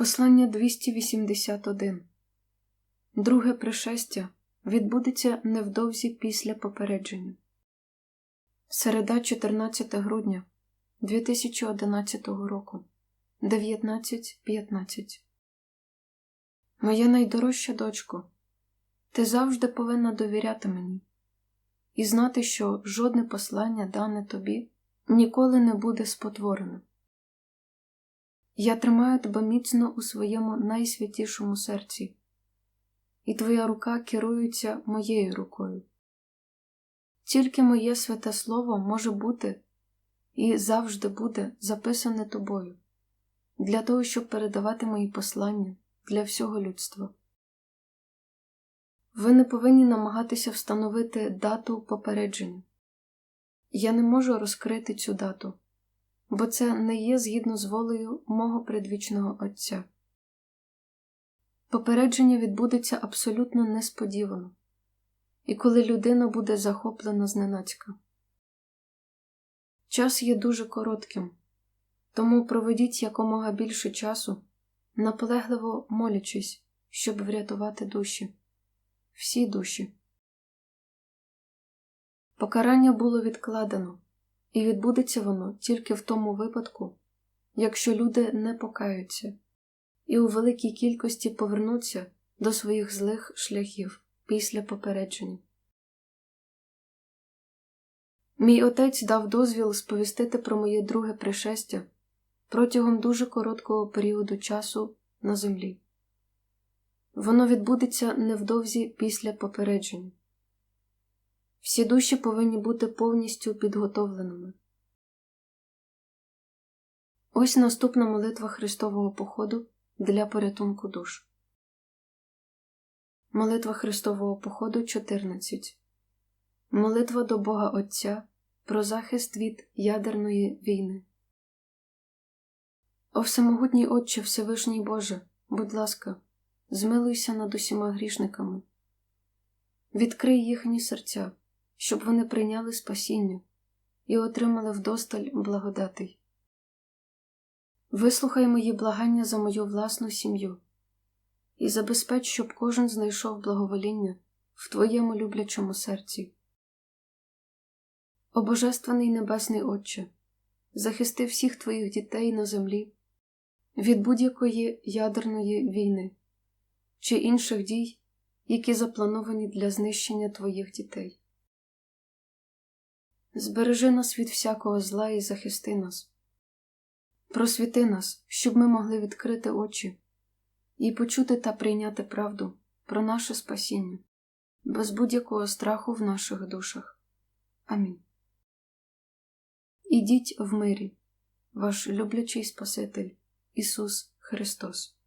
Послання 281 Друге пришестя відбудеться невдовзі після попередження. Середа 14 грудня 2011 року 19.15 Моя найдорожча дочко, ти завжди повинна довіряти мені і знати, що жодне послання, дане тобі, ніколи не буде спотвореним. Я тримаю тебе міцно у своєму найсвятішому серці, і твоя рука керується моєю рукою. Тільки моє святе слово може бути і завжди буде записане тобою, для того, щоб передавати мої послання для всього людства. Ви не повинні намагатися встановити дату попередження. Я не можу розкрити цю дату бо це не є згідно з волею мого предвічного Отця. Попередження відбудеться абсолютно несподівано, і коли людина буде захоплена зненацька. Час є дуже коротким, тому проведіть якомога більше часу, наполегливо молячись, щоб врятувати душі, всі душі. Покарання було відкладено. І відбудеться воно тільки в тому випадку, якщо люди не покаються і у великій кількості повернуться до своїх злих шляхів після попередження. Мій отець дав дозвіл сповістити про моє друге пришестя протягом дуже короткого періоду часу на землі. Воно відбудеться невдовзі після попередження. Всі душі повинні бути повністю підготовленими. Ось наступна молитва Христового походу для порятунку душ. Молитва Христового походу 14. Молитва до Бога Отця про захист від ядерної війни. О всемогутній Отче Всевишній Боже, будь ласка, змилуйся над усіма грішниками, відкрий їхні серця щоб вони прийняли спасіння і отримали вдосталь благодатей. Вислухай мої благання за мою власну сім'ю і забезпеч, щоб кожен знайшов благовоління в Твоєму люблячому серці. О Божественний Небесний Отче, захисти всіх Твоїх дітей на землі від будь-якої ядерної війни чи інших дій, які заплановані для знищення Твоїх дітей. Збережи нас від всякого зла і захисти нас. Просвіти нас, щоб ми могли відкрити очі і почути та прийняти правду про наше спасіння, без будь-якого страху в наших душах. Амінь. Ідіть в мирі, ваш люблячий Спаситель Ісус Христос.